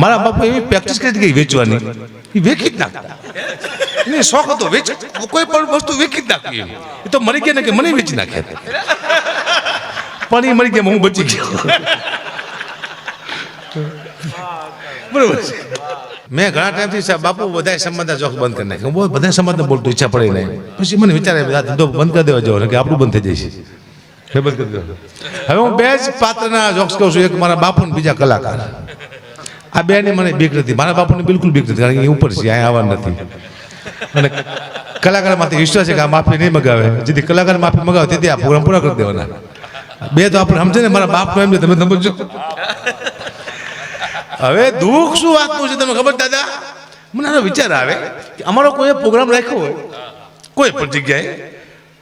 મારા બાપા એવી પ્રેક્ટિસ કરી ગઈ વેચવાની. એ વેચી જ નાખતા. એને શોખ હતો વેચ કોઈ પણ વસ્તુ વેચી જ નાખવી એ તો મરી ગયા ને કે મને વેચી નાખે. પણ એ મરી ગયા હું બચી ગયો. બરોબર મેં ઘણા ટાઈમથી સાહેબ, બાપુ બધા સંબંધ જોખ બંધ કરી નાખ્યો. બહુ બધા સંબંધ બોલતો, ઈચ્છા પડી નહીં. પછી મને વિચારે આ ધંધો બંધ કરી દેવા જવો કે આપણું બંધ થઈ જશે. બંધ કરી દેવા હવે હું બે જ પાત્રના જોક્સ કહું છું, એક મારા બાપુ ને બીજા કલાકાર. આ બે ની મને બીક નથી. મારા બાપુને બિલકુલ બીક નથી, કારણ કે ઉપર છે, અહીંયા આવવા નથી. અને કલાકાર કલાકારમાંથી વિશ્વાસ છે કે આ માફી નહીં મગાવે. જેથી કલાકાર માફી મગાવે, તેથી આ પ્રોગ્રામ પૂરા કરી દેવાના. બે તો આપણે સમજે ને, મારા બાપ એમ છે, તમે સમજો હવે દુઃખ શું વાતનું છે તમને ખબર, દાદા? મને આનો વિચાર આવે કે અમારો કોઈ પ્રોગ્રામ રાખ્યો હોય, કોઈ પણ જગ્યાએ,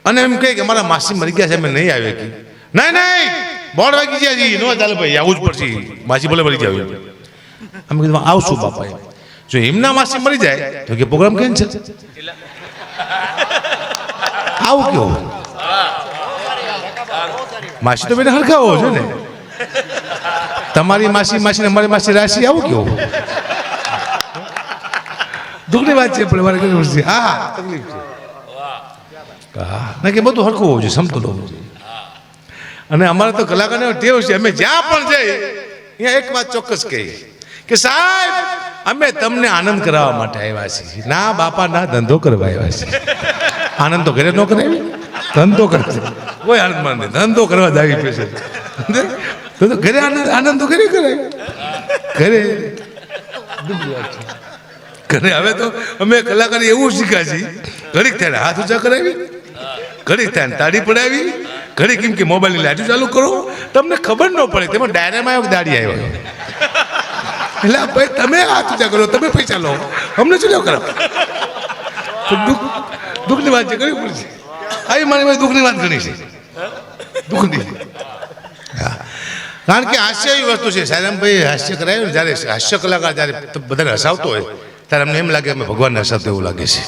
અને એમ કહે કે મારા માસી મરી ગયા છે, અમે નહીં આવે કે નહીં નહીં બોર્ડ વાગી ગયા નો ચાલે ભાઈ, આવું જ પડશે. માસી ભલે મરી જાય અમે કીધું આવશું બાપા. જો એમના માસી મરી જાય, તો કે પ્રોગ્રામ કેમ છે? આવું કેવો? માસી તો બેને હરખાવો છો ને. તમારી માસી માસી ને અમારી માસી રાશિ આવું કેવું? દુઃખની વાત છે, પણ મારે કઈ વસ્તુ હા તકલીફ છે. ના કે બધું હરખું હોવું જોઈએ સમતુલ હોવું જોઈએ. અને અમારે તો કલાકારને ટેવ છે, અમે જ્યાં પણ જઈએ, ત્યાં એક વાત ચોક્કસ કહી કે સાહેબ, અમે તમને આનંદ કરાવવા માટે આવ્યા છીએ. ના, બાપા, ના, ધંધો કરવા આવ્યા છીએ. આનંદ તો ઘરે ન કરાવી ધંધો કરે છે. કોઈ આનંદમાં નહીં ધંધો કરવા જ આવી તો ઘરે આનંદ આનંદ તો ઘરે કરે ઘરે. ઘરે હવે તો અમે કલાકારી એવું શીખ્યા છીએ. ઘડીક થાય હાથ ઊંચા કરાવી. ઘડીક થાય તાળી પડાવી. ઘડી કેમ કે મોબાઈલની લાઈટ ચાલુ કરો. તમને ખબર ન પડે. તેમાં ડાયરામાં દાડી આવ્યો. એટલે ભાઈ, તમે આ ચૂજા કરો તમે પૈસા લો. અમને શું કરો દુઃખ દુઃખની વાત છે કરવી પડશે આવી મારી પાસે દુઃખની વાત ઘણી છે. દુઃખની. કારણ કે હાસ્ય એવી વસ્તુ છે સાયરામભાઈ હાસ્ય કરાયું જ્યારે હાસ્ય કલાકાર જ્યારે બધાને હસાવતો હોય, ત્યારે અમને એમ લાગે અમે ભગવાનને હસાવતો એવું લાગે છે.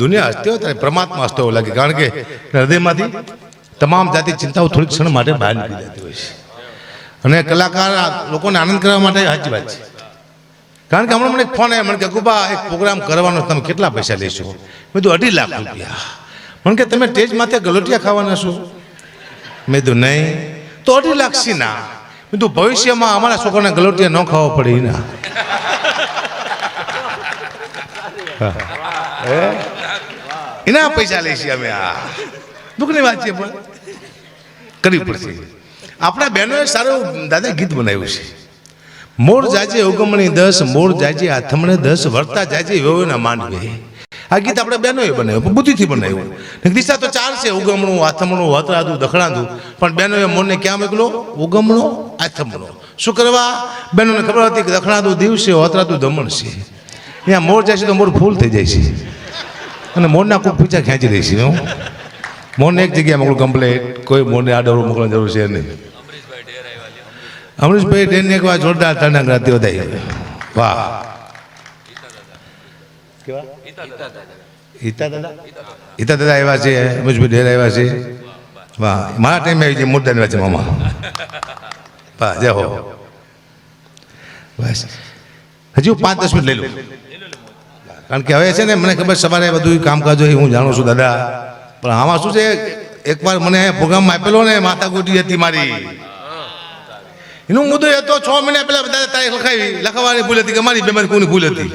દુનિયા હસતી હોય ત્યારે પરમાત્મા હસતો એવું લાગે. કારણ કે હૃદયમાંથી તમામ જાતિ ચિંતાઓ થોડીક ક્ષણ માટે બહાર નીકળી જતી હોય છે. અને કલાકાર લોકોને આનંદ કરવા માટે સાચી વાત છે. કારણ કે હમણાં મને ફોન આવ્યો, મને કે ગુબા એક પ્રોગ્રામ કરવાનો તમે કેટલા પૈસા લેશો? મેં તો અઢી લાખ રૂપિયા. મને કે, તમે સ્ટેજ માથે ગલોટિયા ખાવાના છો? મેં તો નહીં. તો અઢી લાખ સી ના મેં તો ભવિષ્યમાં અમારા છોકરાને ગલોટિયા ન ખાવા પડે ના એના પૈસા લઈશી અમે આ. દુઃખની વાત છે પણ. કરવી પડશે. આપણા બહેનોએ સારું દાદા ગીત બનાવ્યું છે. મોર જાજે ઉગમણી દસ, મોર જાજે આથમણે દસ, વર્તા જાજે વેવના માંડવે. આ ગીત આપણે બહેનોએ બનાવ્યું બુદ્ધિથી બનાવ્યું. દિશા તો ચાર છે, ઉગમણું, આથમણું, વતરાદું, દખણાદું. પણ બહેનોએ મોરને ક્યાં મોકલો ઉગમણો, આથમણો. શું કરવા? બહેનોને ખબર હતી કે દખણાદું દિવસે, વતરાદું દમણ છે. અહીંયા મોર જાય છે તો મોર ફૂલ થઈ જાય છે. અને મોરના કોઈ પીછા ખેંચી દઈશ છે, હું. મોરને એક જગ્યાએ મોકલું કમ્પ્લેટ કોઈ મોરને આડવડું મોકલવાની જરૂર છે નહીં. અમરીશભાઈ ડેન એક વાર જોરદાર તરનાક રાતી વધાઈ વાહ. હિતા દાદા હિતા દાદા આવ્યા છે અમરીશભાઈ ડેર આવ્યા છે. વાહ. મારા ટાઈમે આવી છે મુદ્દાની વાત છે, મામા. વાહ, જય હો. બસ. હજુ પાંચ દસ મિનિટ લઈ લો. કારણ કે હવે છે ને, મને ખબર સવારે બધું કામકાજ હોય, હું જાણું છું દાદા. પણ આમાં શું છે એકવાર મને પ્રોગ્રામમાં આપેલો ને માતા ગોટી હતી મારી. એનો મુદ્દો હતો છ મહિના પહેલા બધા તારીખ લખાવી, લખવાની ભૂલ હતી કે મારી બેમારી કોની ભૂલ હતી.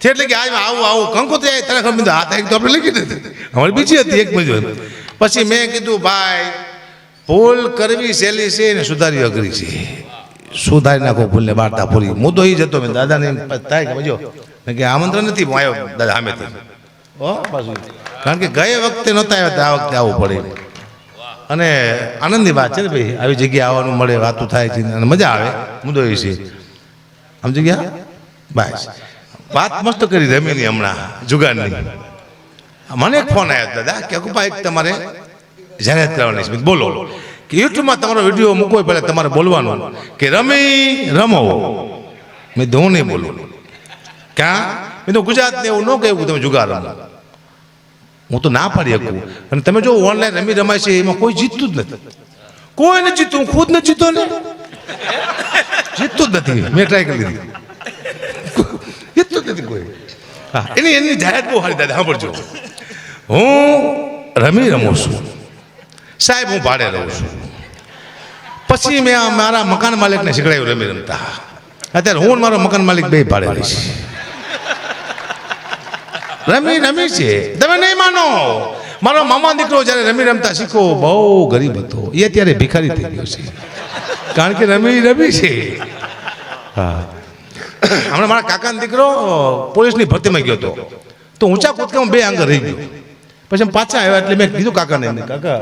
છે એટલે કે આજ આવું આવું કંકો તો તારે ખબર આ તારીખ તો આપણે લખી દીધી અમારી બીજી હતી એક મજૂર પછી મેં કીધું, ભાઈ, ભૂલ કરવી સહેલી છે ને સુધારવી અઘરી છે. સુધારી નાખો ભૂલને વાર્તા પૂરી. મુદ્દો એ જતો મેં દાદાને થાય કે મેં કે આમંત્રણ નથી, હું આવ્યો દાદા સામેથી. ઓ પાછું કારણ કે ગયે વખતે નહોતા આવ્યા આ વખતે આવવું પડે. અને આનંદની વાત છે ને ભાઈ, આવી જગ્યાએ આવવાનું મળે, વાતું થાય છે, અને મજા આવે, મુદ્દો એ છે. સમજી ગયા? બસ. વાત મસ્ત કરી રમીની હમણાં, જુગારની. મને એક ફોન આવ્યો દાદા, કે એક તમારે જાહેરાત કરવાની છે બોલો. કે યુટ્યુબમાં તમારો વીડિયો મૂકવો પહેલાં તમારે બોલવાનું. કે રમી, રમો. મેં તો હું નહીં બોલું. ક્યાં? મેં તો ગુજરાતને એવું ન કહ્યું તમે જુગાર રમો. હું તો ના પાડી શકું. અને તમે જો ઓનલાઈન રમી રમાય છે, એમાં કોઈ જીતતું જ નથી. કોઈ નથી જીતું હું ખુદ નથી જીતો ને. જીતતું જ નથી. મેં ટ્રાય કરી લીધી. જ નથી કોઈ. હા, એની એની જાહેરાત બહુ સારી, દાદા, સાંભળજો. હું રમી રમું છું. સાહેબ, હું ભાડે રહું છું. પછી મેં મારા મકાન માલિકને શીખડાયું રમી રમતા. અત્યારે હું મારો મકાન માલિક બે ભાડે રહીશ. રમી રમી છે. તમે નહીં માનો. મારો મામા દીકરો જ્યારે રમી રમતા શીખો, બહુ ગરીબ હતો. એ અત્યારે ભિખારી થઈ ગયો છે. કારણ કે રમી રમી છે. હા. હમણાં મારા કાકાનો દીકરો પોલીસની ભરતીમાં ગયો હતો. તો ઊંચા કૂદકામાં બે આંગર રહી ગયો. પછી પાછા આવ્યા એટલે મેં કીધું કાકાને કાકા,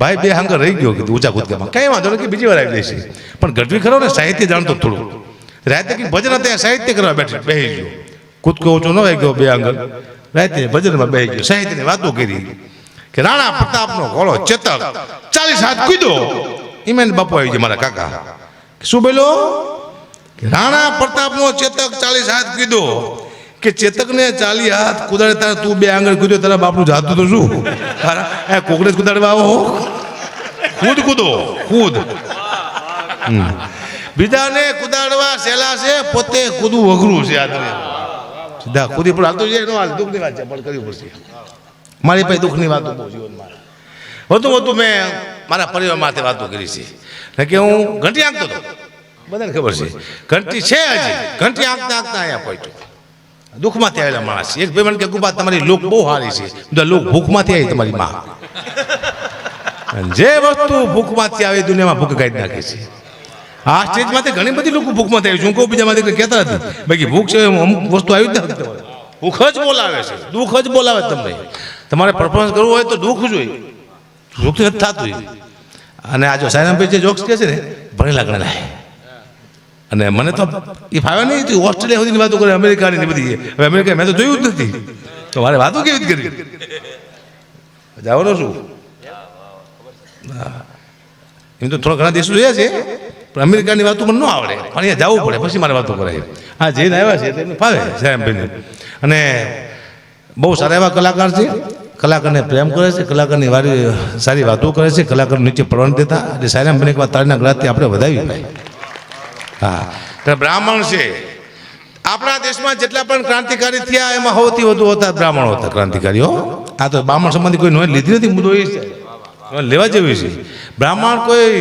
ભાઈ બે આંગર રહી ગયો, કીધું ઊંચા કૂદકામાં. કંઈ વાંધો કે બીજી વાર આવી જશે પણ ગઢવી ખરો ને, સાહિત્ય જાણતો થોડું. રાતે ભજન હતા સાહિત્ય કરવા બેઠી બેસી ગયો. કૂદકો ઊંચો ન વાગ્યો બે આંગર રાતે ભજનમાં બે ગયો. સાહિત્યની વાતો કરી કે રાણા પ્રતાપનો ઘોડો ચેતક ચાલીસ હાથ કૂદ્યો. ઈમેન બાપુ આવી ગયા મારા કાકા. શું બોલો રાણા પ્રતાપનો ચેતક ચાલીસ હાથ કીધો કે ચેતકને ચાલી હાથ કુદાડે તારે તું બે આંગળ કૂદ્યો, તારા બાપનું જાતું તો શું એ કોકરેજ કુદાડવા આવો. ખુદ કૂદો, ખુદ. બીજાને કુદાડવા સહેલા છે, પોતે કૂદવું અઘરું છે આ સીધા કૂદી પણ હાલતું છે હાલ દુઃખની વાત છે પણ કરવી પડશે. મારી પાસે દુઃખની વાતો બહુ જીવનમાં વધુ વધુ મેં મારા પરિવાર માટે વાતો કરી છે. કે હું ઘંટી આંકતો હતો. બધાને ખબર છે. ઘંટી છે હજી. ઘંટી આંકતા આંકતા અહીંયા પહોંચ્યો. દુઃખમાંથી આવેલા માણસ. એક ભાઈ મને કે ગુબા તમારી લોક બહુ સારી છે. બધા લોક ભૂખમાંથી આવી તમારી માં. જે વસ્તુ ભૂખમાંથી આવે દુનિયામાં ભૂખ કાઢી નાખે છે. આ સ્ટેજમાંથી ઘણી બધી લોકો ભૂખમાંથી થાય છે. હું કહું બીજામાંથી કહેતા નથી. બાકી ભૂખ છે અમુક વસ્તુ આવી જ નથી ભૂખ જ બોલાવે છે. દુઃખ જ બોલાવે તમને. તમારે પરફોર્મન્સ કરવું હોય તો દુઃખ જોઈએ. દુઃખ જ થતું. હોય અને આ જો સાયરામભાઈ જે જોક્સ કહે છે ને ભણેલા ગણેલા છે. અને મને તો એ ફાવે નહીં તું ઓસ્ટ્રેલિયા સુધીની વાતો કરે અમેરિકાની બધી. હવે અમેરિકા મેં તો જોયું જ નથી. તો મારે વાતો કેવી રીતે કરી શું? હા. એમ તો થોડા ઘણા દેશો જોયા છે. અમેરિકાની વાતો મને ન આવડે. પણ અહીંયા જવું પડે, પછી મારે વાતો કરાય હા જઈને આવ્યા છે તેમને ફાવે સાયરામભાઈને અને બહુ સારા એવા કલાકાર છે. કલાકારને પ્રેમ કરે છે, કલાકારની વારી, સારી વાતો કરે છે, કલાકાર નીચે પ્રવણ દેતા. એટલે સાયરામભાઈને એકવાર તાળીના ગ્રાહથી આપણે વધાવી ભાઈ. હા, તો બ્રાહ્મણ છે. આપણા દેશમાં જેટલા પણ ક્રાંતિકારી થયા, એમાં સૌથી વધુ હતા બ્રાહ્મણો હતા ક્રાંતિકારીઓ આ તો બ્રાહ્મણ સંબંધી કોઈ નોંધ લીધી નથી, મુદ્દો એ છે. લેવા જેવી છે. બ્રાહ્મણ કોઈ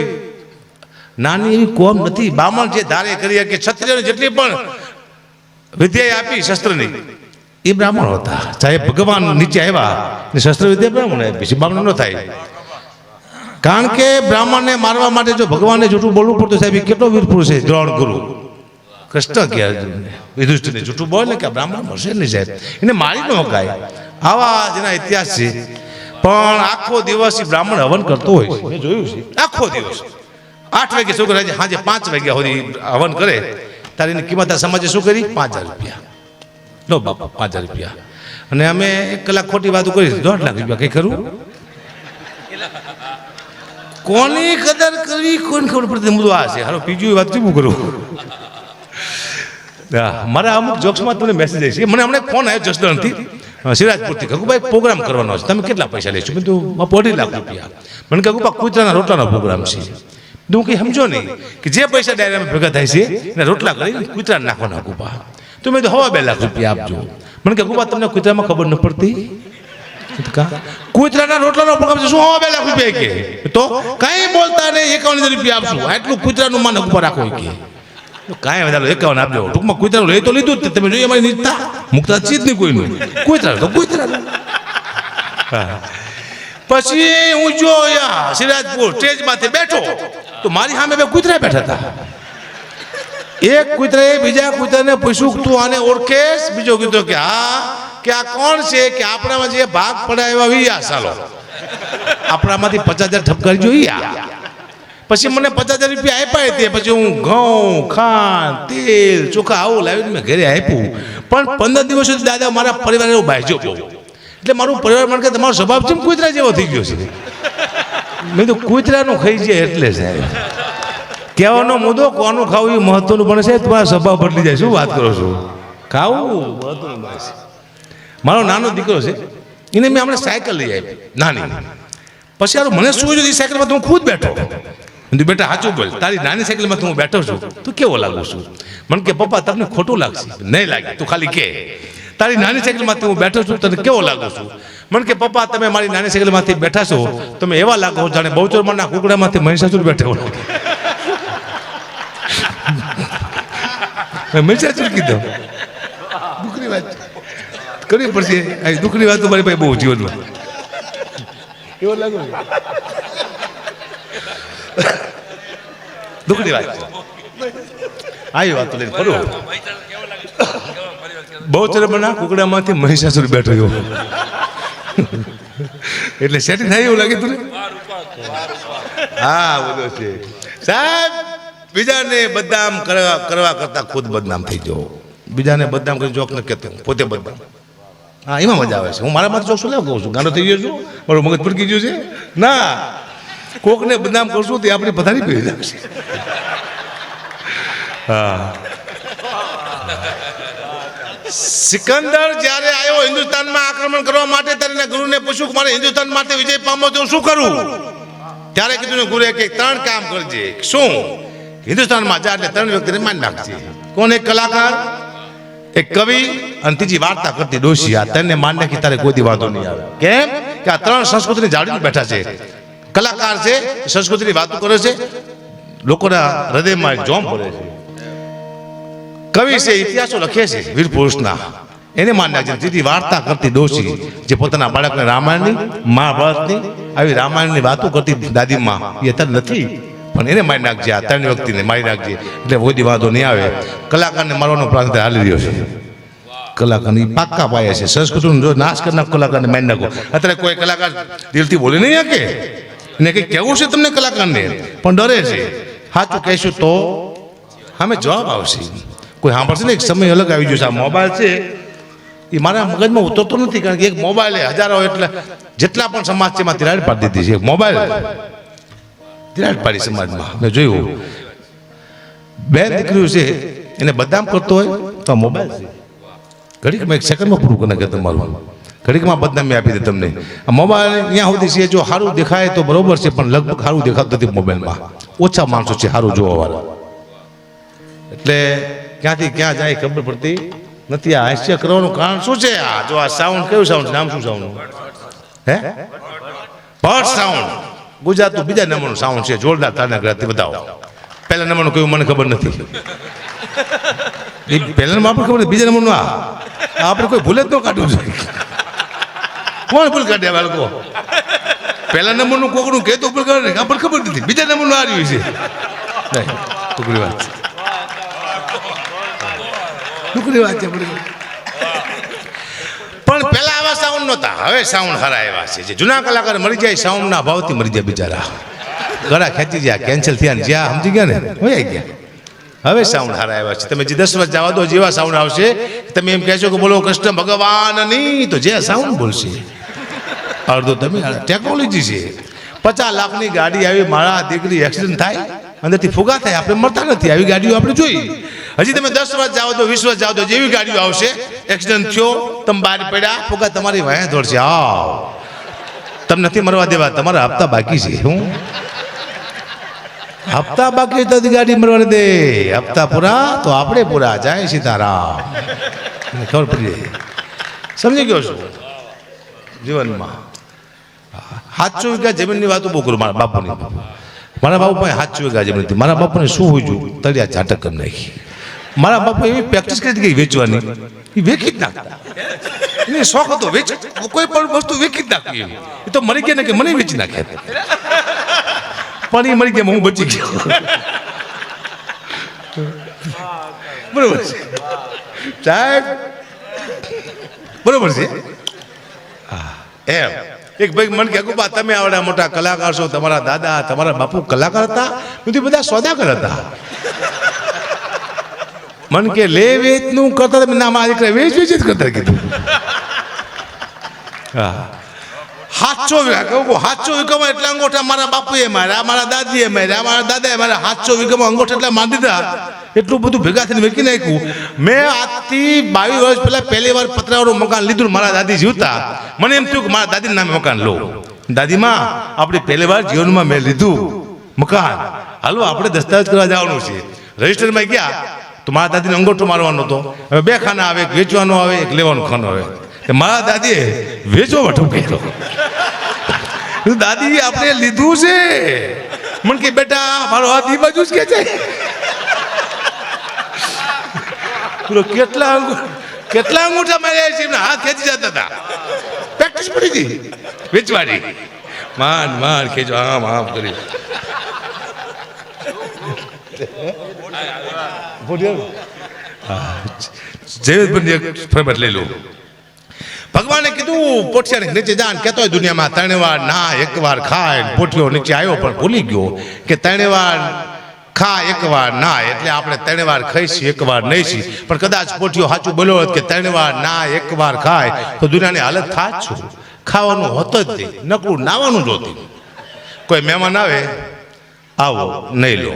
નાની એવી કોમ નથી બ્રાહ્મણ જે ધારે કરી કે ક્ષત્રિયને જેટલી પણ વિદ્યા આપી શસ્ત્રની. એ બ્રાહ્મણ હતા. ચાહે ભગવાન નીચે આવ્યા ને શસ્ત્ર વિદ્યા બ્રાહ્મણ આપી છે બ્રાહ્મણ ન થાય. કારણ કે બ્રાહ્મણને મારવા માટે જો ભગવાનને જૂઠું બોલવું પડતું, સાહેબ કેટલો વીર પુરુષ છે? દ્રોણ ગુરુ. કૃષ્ણ કે વિદુષ્ટને જૂઠું બોલે કે બ્રાહ્મણ મળશે નહીં, સાહેબ. એને મારી ન શકાય આવા જેના ઇતિહાસ છે. પણ આખો દિવસ બ્રાહ્મણ હવન કરતો હોય મેં જોયું છે. આખો દિવસ. આઠ વાગે કરે? સાંજે પાંચ વાગ્યા સુધી હવન કરે. તારી એની કિંમત આ સમાજે શું કરી? પાંચ હજાર રૂપિયા. લો બાપા, પાંચ હજાર રૂપિયા. અને અમે એક કલાક ખોટી વાતો કરી દોઢ લાખ રૂપિયા કંઈ ખરું? કોની કદર કરવી? કોને ખબર પડતી મુદ્દો આ છે. હાલો, બીજું વાત ચૂપું કરું? મારા અમુક જોક્સમાં તમને મેસેજ આવી છે. મને હમણાં ફોન આવ્યો જસદણથી સિરાજપુરથી. કગુભાઈ પ્રોગ્રામ કરવાનો છે. તમે કેટલા પૈસા લેશો મેં તો અઢી લાખ રૂપિયા. મને કગુબા કૂતરાના રોટલાનો પ્રોગ્રામ છે. હું સમજો નહીં કે જે પૈસા ડાયરામાં ભેગા થાય છે, એને રોટલા કરીને કૂતરાને નાખવાના ગુબા તો મેં હવા બે લાખ રૂપિયા આપજો. મને કે ગુબા તમને કૂતરામાં ખબર ન પડતી? કૂતરાના રોટલાનો પ્રોગ્રામ છે. શું હવા બે લાખ રૂપિયા કે? તો કાંઈ બોલતા નહીં, એકાવન હજાર રૂપિયા આપશું આટલું કૂતરાનું મન ઉપર રાખો કે. કાંઈ વધારે એકાવન આપજો. ટૂંકમાં કૂતરાનું લઈ તો લીધું જ. તમે જોઈએ અમારી નીચતા મુકતા ચીજ નહીં કોઈનું. કૂતરા તો કૂતરા પછી હું જોયા સિરાજપુર સ્ટેજ માથે બેઠો. તો મારી સામે બે કૂતરા બેઠા હતા. એક કૂતરાએ બીજા કૂતરાને પૂછ્યું, તું આને ઓળખેશ? બીજો કીધો કે, હા. કે, આ કોણ છે? કે, આપણામાં જે ભાગ એવા વીયા, સાલો. આપણામાંથી પચાસ હજાર ઠપકારી જોઈએ પછી મને પચાસ હજાર રૂપિયા આપ્યા તે. પછી હું ઘઉં, ખાંડ, તેલ, ચોખા આવું લાવીને મેં ઘરે આપ્યું. પણ પંદર દિવસ સુધી દાદા મારા પરિવારને બહુ એટલે મારું પરિવાર મને કે તમારો સ્વભાવ છે કૂતરા જેવો થઈ ગયો છે. મેં તો કૂતરાનું ખાઈ છે એટલે સાહેબ કહેવાનો મુદ્દો, કોનું ખાવું એ મહત્વનું પણ છે તમારા સ્વભાવ બદલી જાય શું વાત કરો છો? ખાવું મહત્વનું છે. મારો નાનો દીકરો છે, એને મેં હમણાં સાયકલ લઈ આવી નાની. પછી યાર મને શું જોયું એ સાયકલમાં? તું ખુદ બેઠો. તું બેટા, સાચું બોલ. તારી નાની સાયકલમાં હું બેઠો છું. તું કેવો લાગુ છું? મને કે, પપ્પા, તમને ખોટું લાગશે. નહીં લાગે. તું ખાલી કે. તારી નાની સાયકલમાંથી હું બેઠો છું તને કેવો લાગુ છું? મને કે પપ્પા તમે મારી નાની સાયકલમાંથી બેઠા છો તમે એવા લાગો જાણે બહુચરમાના કુકડામાંથી મહિષાસુર બેઠો મહિષાસુર કીધો. દુઃખની વાત કરવી પડશે. દુઃખની વાત મારી પાસે બહુ જીવનમાં. એવો લાગુ દુઃખની વાત આવી વાત લઈને ફરું. બહુ ચરબના કુકડામાંથી મહિષાસુર બેઠો ગયો. એટલે સેટિંગ થાય એવું લાગે તું હા, બધો છે. સાહેબ, બીજાને બદનામ કરવા કરવા કરતા ખુદ બદનામ થઈ જાઓ બીજાને બદનામ કરી જોક ન કહેતો પોતે બદનામ. હા, એમાં મજા આવે છે. હું મારા માટે જોક શું લેવા કહું છું. ગાંડો થઈ ગયો છું. મારું મગજ ફરકી ગયું છે. ના, કોકને બદનામ કરશું તે આપણી પથારી પીડી લાગશે હા. સિકંદર જ્યારે આવ્યો હિન્દુસ્તાનમાં આક્રમણ કરવા માટે, ત્યારે ગુરુને પૂછ્યું મારે હિન્દુસ્તાન માટે વિજય પામો તો શું કરું? ત્યારે કીધું ગુરુએ કે ત્રણ કામ કરજે. શું? હિન્દુસ્તાનમાં જા એટલે ત્રણ વ્યક્તિને માન નાખજે. કોણ એક કલાકાર? એક કવિ અને ત્રીજી વાર્તા કરતી ડોશી. આ તને માન નાખી તારે કોઈ વાંધો નહીં આવે. કેમ? કે આ ત્રણ સંસ્કૃતિની જાળવીને બેઠા છે. કલાકાર છે, સંસ્કૃતિની વાતો કરે છે. લોકોના હૃદયમાં જોમ ભરે છે. કવિ છે, ઇતિહાસો લખે છે વીર પુરુષના એને માન્ય નાખજે જેથી વાર્તા કરતી ડોશી, જે પોતાના બાળકને રામાયણની, મહાભારતની, આવી રામાયણની વાતો કરતી દાદીમાં એ અત્યારે નથી. પણ એને મારી નાખજે, આ ત્રણ વ્યક્તિને મારી નાખજે, એટલે કોઈ વાંધો નહીં આવે. કલાકારને મારવાનો પ્રાંત હાલી રહ્યો છે. કલાકારની પાક્કા પાયા છે. સંસ્કૃતિનો જો નાશ કરનાર કલાકારને મારી નાખો. અત્યારે કોઈ કલાકાર દિલથી બોલી નહીં શકે એને કંઈક કહેવું છે તમને કલાકારને? પણ ડરે છે. સાચું કહીશું તો સામે જવાબ આવશે. કોઈ સાંભળશે ને એક સમય અલગ આવી ગયો છે. આ મોબાઈલ છે, એ મારા મગજમાં ઉતરતો નથી કારણ કે એક મોબાઈલ હજારો એટલે જેટલા પણ સમાજ છે એમાં તિરાડ પાડી દીધી છે. એક મોબાઈલ. તિરાડ પાડી સમાજમાં. મેં જોયું. બે દીકરીઓ છે, એને બદનામ કરતો હોય તો આ મોબાઈલ છે. ઘડીકમાં એક સેકન્ડમાં પૂરું કરી નાખે તમારું. ઘડીકમાં બદનામી આપી દે તમને. આ મોબાઈલ અહીંયા સુધી છે, જો સારું દેખાય તો બરોબર છે, પણ લગભગ સારું દેખાતું નથી મોબાઈલમાં. ઓછા માણસો છે, સારું જોવાવાળા. એટલે ક્યાંથી ક્યાં જાય ખબર પડતી? નથી, આ હાસ્ય કરવાનું કારણ શું છે? આ જો આ સાઉન્ડ કયું સાઉન્ડ નામ શું સાઉન્ડ હે? પર્સ સાઉન્ડ ગુજરાતનું બીજા નંબરનું સાઉન્ડ છે. જોરદાર તારના ગ્રહથી બતાવો. પહેલા નંબરનું કયું મને ખબર નથી. એ પહેલા નંબર આપણે ખબર બીજા નંબરનું આ? આપણે કોઈ ભૂલે જ ન કાઢવું છે. કોણ ભૂલ કાઢે આ લોકો પહેલા નંબરનું કોકનું કહેતું ભૂલ કાઢે આપણને ખબર નથી. બીજા નંબરનું આ રહ્યું છે. ટુકડી વાત ટુકડી વાત છે પણ પેલા આવા સાઉન્ડ નહોતા. હવે સાઉન્ડ હારા એવા છે. જે જૂના કલાકાર મરી જાય સાઉન્ડના ભાવથી મરી જાય બિચારા. ગળા ખેંચી ગયા કેન્સલ થયા જ્યાં સમજી ગયા ને હોય ગયા. હવે સાઉન્ડ હારા આવ્યા છે. તમે જે દસ વર્ષ જવા દો, જેવા સાઉન્ડ આવશે, તમે એમ કહેશો કે બોલો, કૃષ્ણ ભગવાનની તો જે સાઉન્ડ બોલશે. અડધો તમે ટેકનોલોજી છે. પચાસ લાખની ગાડી આવી, મારા દીકરી એક્સિડન્ટ થાય. અંદરથી ફુગા થાય, આપણે મળતા નથી, આવી ગાડીઓ આપણે જોઈ. હજી તમે દસ વર્ષ જાઓ તો, વીસ વર્ષ જાઓ તો જેવી ગાડીઓ આવશે. એક્સિડન્ટ થયો, તમે બહાર પડ્યા. ફુગા, તમારી વાયા દોડશે આવ. તમે નથી મરવા દેવા, તમારા હપ્તા બાકી છે. હું? હપ્તા બાકી તો ગાડી મરવા દે. હપ્તા પૂરા તો આપણે પૂરા. જાય સીતારામ. ખબર પડી જાય સમજી ગયો છું. જીવનમાં. સાતસો વીઘા જમીનની વાતો બહુ કરું, મારા બાપુની. મારા બાપા પાસે ગાજે નથી મારા બાપાને શું હોય જોયું તળિયા ઝાટક કરી નાખી. મારા બાપા એવી પ્રેક્ટિસ કરી ગઈ વેચવાની. એ વેચી જ નાખતા. એને શોખ હતો વેચ કોઈ પણ વસ્તુ વેચી જ નાખવી એ તો મરી ગયા ને કે મને વેચી નાખે. પણ એ મરી ગયા હું બચી ગયો. બરોબર છે? સાહેબ. બરોબર છે? એમ. એક ભાઈ મને કે બા તમે આવડા મોટા કલાકાર છો, તમારા દાદા, તમારા બાપુ કલાકાર હતા? નથી બધા સોદાગર હતા. મન કે, લે વેચનું કરતા ના, મારા દીકરા વેચ વેચ જ કરતા કીધું. હા. કહું હાથસો વીઘામાં એટલા અંગોઠા મારા બાપુએ માર્યા, મારા દાદીએ માર્યા, મારા દાદાએ મારા હાથસો વીઘામાં અંગોઠા એટલા માંડી દીધા. એટલું બધું ભેગા થઈને વેકી નાખ્યું. મેં આજથી બાવીસ વર્ષ પહેલા પહેલી વાર પતરાવાળું મકાન લીધું મારા દાદી જીવતા. મને એમ થયું કે મારા દાદીના નામે મકાન લો. દાદીમાં આપણી પહેલી વાર જીવનમાં મેં લીધું મકાન. હાલો, આપણે દસ્તાવેજ કરવા જવાનું છે. રજિસ્ટરમાં ગયા તો મારા દાદીને અંગોઠો મારવાનો હતો. હવે બે ખાના આવે, એક વેચવાનો આવે, એક લેવાનો ખાનું આવે. તે મારા દાદીએ વેચો વઠો કર્યો દાદી આપણે લીધું છે. મને કે બેટા મારો હાથ ઈ બાજુ જ કે છે. કેટલા કેટલા અંગૂઠા માર્યા છે? એમના હાથ ખેંચી જતા હતા. પ્રેક્ટિસ પડી હતી. વેચવાની. માન માન ખેંચો આમ આમ કરી. જયવંતભાઈ એક ફરમત લઈ લઉં ભગવાને કીધું, પોઠિયાને નીચે જા ને કહેતો હોય દુનિયામાં, ત્રણ વાર ના એક વાર ખાય પોઠિયો નીચે આવ્યો પણ ભૂલી ગયો કે ત્રણ વાર ખા, એક વાર ના એટલે આપણે ત્રણ વાર ખાઈશી, એક વાર નહીં છી પણ કદાચ પોઠિયો સાચું બોલ્યો હોત કે ત્રણ વાર ના એક વાર ખાય, તો દુનિયાની હાલત થાત છું. ખાવાનું હોત જ નહીં નકરું નાવાનું જ હોતું કોઈ મહેમાન આવે, આવો, નહીં લો.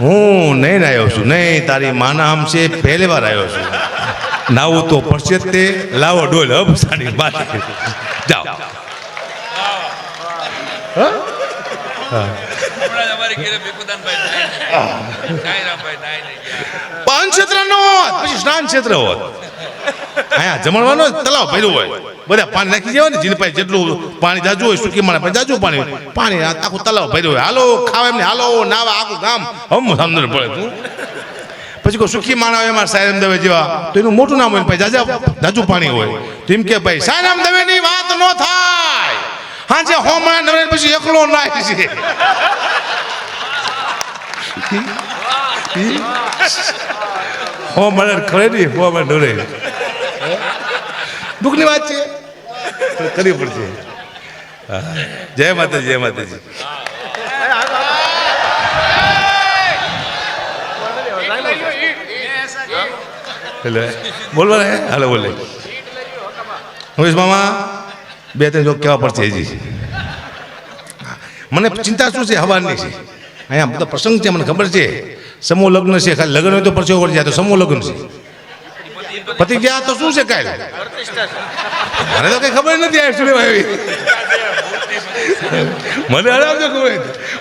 હું નહીં આવ્યો છું. નહીં તારી માના આમ છે પહેલી વાર આવ્યો છું. નાવું તો પડશે તે લાવો ડોલ હબ સાડી બાકી જાઓ. પાન ક્ષેત્ર નો પછી સ્નાન ક્ષેત્ર હોત. અહીંયા જમણવાનો તલાવ ભર્યું હોય. બધા પાણી નાખી દેવા ને, જેની પાસે જેટલું પાણી જાજુ હોય, સુકી માણા જાજુ પાણી હોય. પાણી આખું તલાવ ભર્યું હોય. હાલો, ખાવા એમને, હાલો, નાવા, આખું ગામ હમ સમજણ પડે તું પછી કોઈ સુખી માણા એમાં સાયરામ દવે જેવા, તો એનું મોટું નામ હોય ભાઈ જાજા જાજુ પાણી હોય. તો એમ કે ભાઈ સાયરામ દવે ની વાત ન થાય. હા જે હોમણા નવરે પછી એકલો નાય છે. હો મને ખરે નહીં હો મને ડરે. દુઃખની વાત છે? કરવી પડશે. જય માતાજી જય માતાજી. એટલે બોલવા ને હાલો બોલે. રોહિત મામા બે ત્રણ જો કહેવા પડશે હજી. મને ચિંતા શું છે? હવાની છે. અહીંયા બધો પ્રસંગ છે મને ખબર છે. સમૂહ લગ્ન છે ખાલી લગ્ન હોય તો પરચો વળી જાય તો સમૂહ લગ્ન છે. પતિ ગયા તો શું છે કાંઈ મને તો કઈ ખબર નથી આવી શું આવી મને આરામ તો ખબર.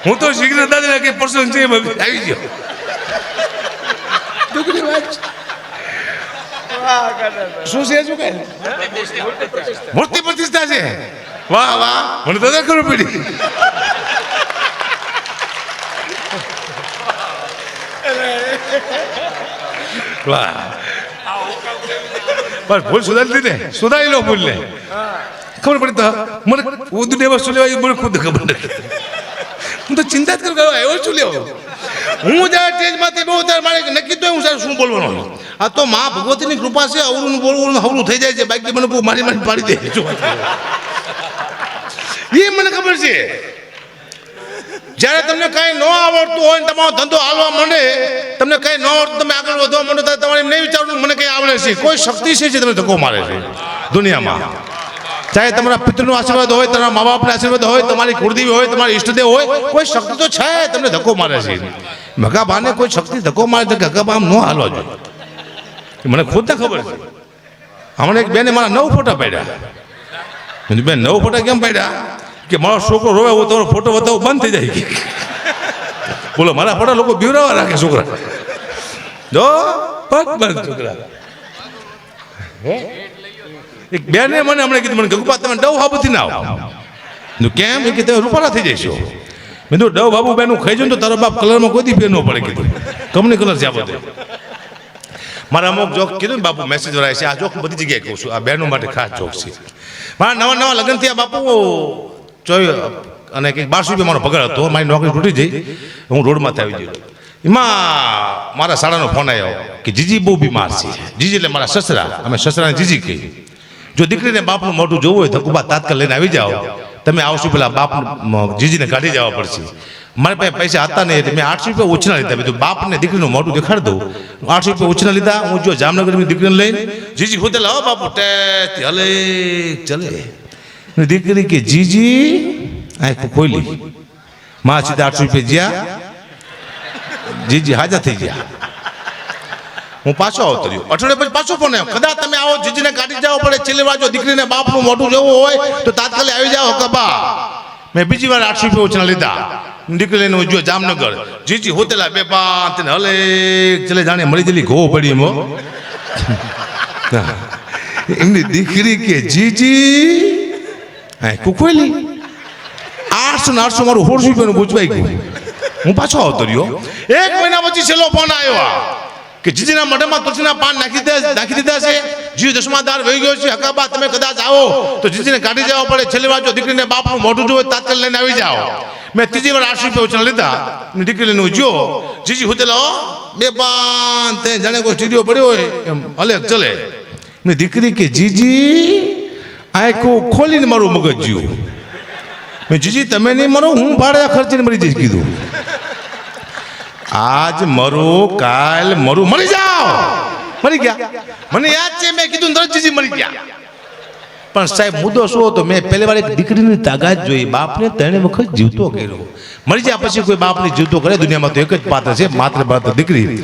હું તો શીખર દાદા કે પ્રસંગ છે આવી ગયો. દુઃખની વાત શું છે શું કઈ મૂર્તિ પ્રતિષ્ઠા છે. વાહ વાહ. મને તો ખબર પડી. વાહ. બસ ભૂલ સુધારી ને? સુધારી લો ભૂલ ને? ખબર પડી તો મને ઉદુ ને વસ્તુ લેવા મને ખુદ ખબર નથી. હું તો ચિંતા જ કરું આવ્યો શું લેવો? હું જ્યારે સ્ટેજમાંથી બહુ ત્યારે મારે નક્કી તો હું શું બોલવાનું આ તો મા ભગવતીની કૃપા છે, અવરું બોલવું અવરું થઈ જાય છે, બાકી મને બહુ મારી મારી પાડી દે. એ મને ખબર છે. જ્યારે તમને કાંઈ ન આવડતું હોય તમારો ધંધો હાલવા માંડે, તમને કાંઈ ન આવડતું, તમે આગળ વધવા માંડો, ત્યારે તમારે નહીં વિચારવું, મને કંઈ આવડે છે. કોઈ શક્તિ છે જે તમને ધક્કો મારે છે દુનિયામાં. ચાહે તમારા પિતૃનો આશીર્વાદ હોય, તમારા મા બાપના આશીર્વાદ હોય, તમારી કુળદેવી હોય, તમારી ઈષ્ટદેવ હોય, કોઈ શક્તિ તો છે, તમને ધક્કો મારે છે. ભગાભાને કોઈ શક્તિ ધક્કો મારે તો આમ ન હાલવા જોઈએ. મને ખુદને ખબર છે. હમણાં એક બેને મારા નવ ફોટા પાડ્યા. બેન, નવ ફોટા કેમ પાડ્યા? કે મારો છોકરો રોવે હું તમારો ફોટો બતાવો, બંધ થઈ જાય. બોલો, મારા ફોટા લોકો બીવરાવા રાખે છોકરા. જો, પગ બંધ, છોકરા. એક બેને મને હમણાં કીધું, મને ગગુપા તમે ડવ હાબુથી ના આવો. કેમ? કે તમે રૂપાલા થઈ જઈશો. મેં તો ડવ બાબુ બેનું ખાઈ ને તો તારો બાપ કલરમાં કોઈ દી ન પડે, કીધું. કમની કલર છે આ બધે. મારા અમુક જોક કીધું ને, બાપુ મેસેજ વરાય છે. આ જોક બધી જગ્યાએ કહું છું. આ બહેનો માટે ખાસ જોક છે. મારા નવા નવા લગ્ન થયા, બાપુ. જોયું અને કંઈક બારસો રૂપિયા મારો પગાર હતો, મારી નોકરી તૂટી જઈ, હું રોડમાંથી આવી ગયો. એમાં મારા શાળાનો ફોન આવ્યો કે જીજી બહુ બીમાર છે. જીજી એટલે મારા સસરા. અમે સસરાને જીજી કહી જો દીકરીને બાપનું મોઢું જોવું હોય તો કુબા તાત્કાલ લઈને આવી જાઓ. તમે આવશો પેલા બાપ જીજીને કાઢી જવા પડશે. મારી પાસે પૈસા હતા નહીં એટલે મેં આઠસો રૂપિયા ઓછના લીધા. બીજું બાપને દીકરીનું મોઢું દેખાડ દઉં આઠસો રૂપિયા ઉછના લીધા. હું જો જામનગરની દીકરીને લઈને, જીજી હોતે લાવો બાપુ, ટેસ્ટ ચલે. અને દીકરી કે, જીજી આંખ ખોલી. માં સીધા આઠસો રૂપિયા જ્યાં? જીજી હાજર થઈ ગયા. હું પાછો આવતો રહ્યો. અઠવાડિયે પછી પાછો ફોન આવ્યો. કદાચ તમે આવો, જીજીને કાઢી જાઓ પડે છેલ્લી જો દીકરીને બાપનું મોટું જવું હોય, તો તાત્કાલિક આવી જાઓ કબા મેં બીજી વાર આઠસો રૂપિયા ઓછા લીધા. દીકરી લઈને ઉજ્યો જામનગર. જીજી હોતેલા બે પાંચ હલે ચલે જાણે મળી જેલી ઘો પડી એમ એમની દીકરી કે, જીજી હા કુકવેલી આઠસો ને આઠસો મારું સોળસો રૂપિયાનું ગુજવાઈ ગયું. હું પાછો આવતો રહ્યો. એક મહિના પછી છેલ્લો ફોન આવ્યો. કે જીજીના મઢમાં તુલસીના પાન નાખી દીધા નાખી દીધા છે. જીવ દસમાદાર વહી ગયો છે. હકાબા તમે કદાચ આવો તો જીજીને કાઢી જવા પડે. છેલ્લી વાર જો દીકરીને બાપનું મોઢું જોવે તાત્કાલ લઈને આવી જાઓ. મેં ત્રીજી વાર આઠસો રૂપિયા ઉછળ લીધા. ને દીકરી લઈને ઉજ્યો. જીજી હુતેલો બે પાન તે જાણે કોઈ સ્ટીડિયો પડ્યો હોય. એમ, હલે, ચલે. ને દીકરી કે, જીજી આખું ખોલીને મારું મગજ જીવું. મેં જીજી તમે નહીં મરો હું ભાડે ખર્ચીને મરી જઈશ કીધું. આજ મરું કાલ મરું. મરી જાઓ! મરી ગયા. મને યાદ છે મેં કીધું તરત જીજી મરી ગયા. પણ સાહેબ મુદ્દો શું હતો? મેં પહેલી વાર એક દીકરીની તાકાત જોઈ. બાપને તેણે વખત જીવતો કર્યો. મરી જાય પછી કોઈ બાપને જીવતો કરે? દુનિયામાં તો એક જ પાત્ર છે માત્ર માત્ર દીકરી.